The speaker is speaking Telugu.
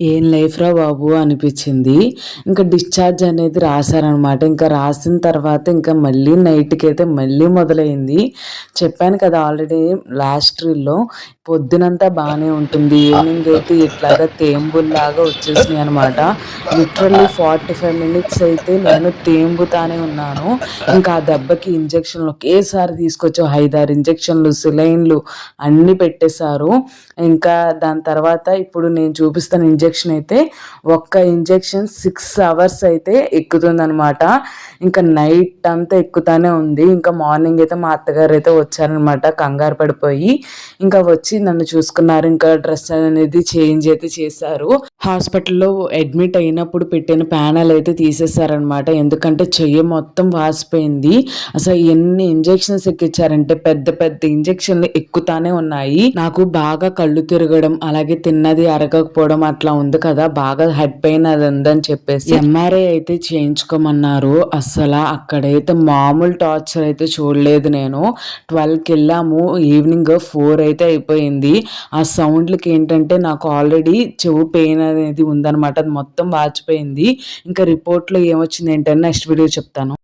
ఏం లైఫ్ రా బాబు అనిపించింది. ఇంకా డిశ్చార్జ్ అనేది రాశారనమాట. ఇంకా రాసిన తర్వాత ఇంకా మళ్ళీ నైట్కి అయితే మళ్ళీ మొదలైంది. చెప్పాను కదా ఆల్రెడీ లాస్ట్ రీల్లో పొద్దునంతా బాగానే ఉంటుంది. ఈవినింగ్ అయితే ఇట్లాగా తేంబుల్లాగా వచ్చేసినాయి అనమాట లిటరల్లీ ఫార్టీ ఫైవ్ మినిట్స్ అయితే నేను తేంబుతానే ఉన్నాను. ఇంకా ఆ దెబ్బకి ఇంజక్షన్లు ఒకేసారి తీసుకొచ్చి ఐదారు ఇంజక్షన్లు సిలైన్లు అన్నీ పెట్టేశారు. ఇంకా దాని తర్వాత ఇప్పుడు నేను చూపిస్తాను ఇంజక్షన్ అయితే ఒక్క ఇంజెక్షన్ సిక్స్ అవర్స్ అయితే ఎక్కుతుంది అనమాట ఇంకా నైట్ అంతా ఎక్కుతానే ఉంది. ఇంకా మార్నింగ్ అయితే మా అత్తగారు అయితే వచ్చారనమాట కంగారు పడిపోయి. ఇంకా వచ్చి నన్ను చూసుకున్నారు. ఇంకా డ్రెస్ అనేది చేంజ్ అయితే చేశారు. హాస్పిటల్లో అడ్మిట్ అయినప్పుడు పెట్టిన ప్యానల్ అయితే తీసేశారనమాట ఎందుకంటే చెయ్యి మొత్తం వాసిపోయింది. అసలు ఎన్ని ఇంజెక్షన్స్ ఎక్కించారంటే పెద్ద పెద్ద ఇంజెక్షన్లు ఎక్కుతానే ఉన్నాయి. నాకు బాగా కళ్ళు తిరగడం అలాగే తిన్నది అరగకపోవడం అట్లా ఉంది కదా బాగా హెడ్ పెయిన్ అది ఉందని చెప్పేసి ఎంఆర్ఐ అయితే చేయించుకోమన్నారు. అసలు అక్కడైతే మామూలు టార్చర్ అయితే చూడలేదు నేను. ట్వెల్వ్కి వెళ్ళాము ఈవినింగ్ ఫోర్ అయితే అయిపోయింది. ఆ సౌండ్లకి ఏంటంటే నాకు ఆల్రెడీ చెవు పెయిన్ అనేది ఉందన్నమాట అది మొత్తం వాచిపోయింది. ఇంకా రిపోర్ట్లో ఏమొచ్చింది ఏంటని నెక్స్ట్ వీడియో చెప్తాను.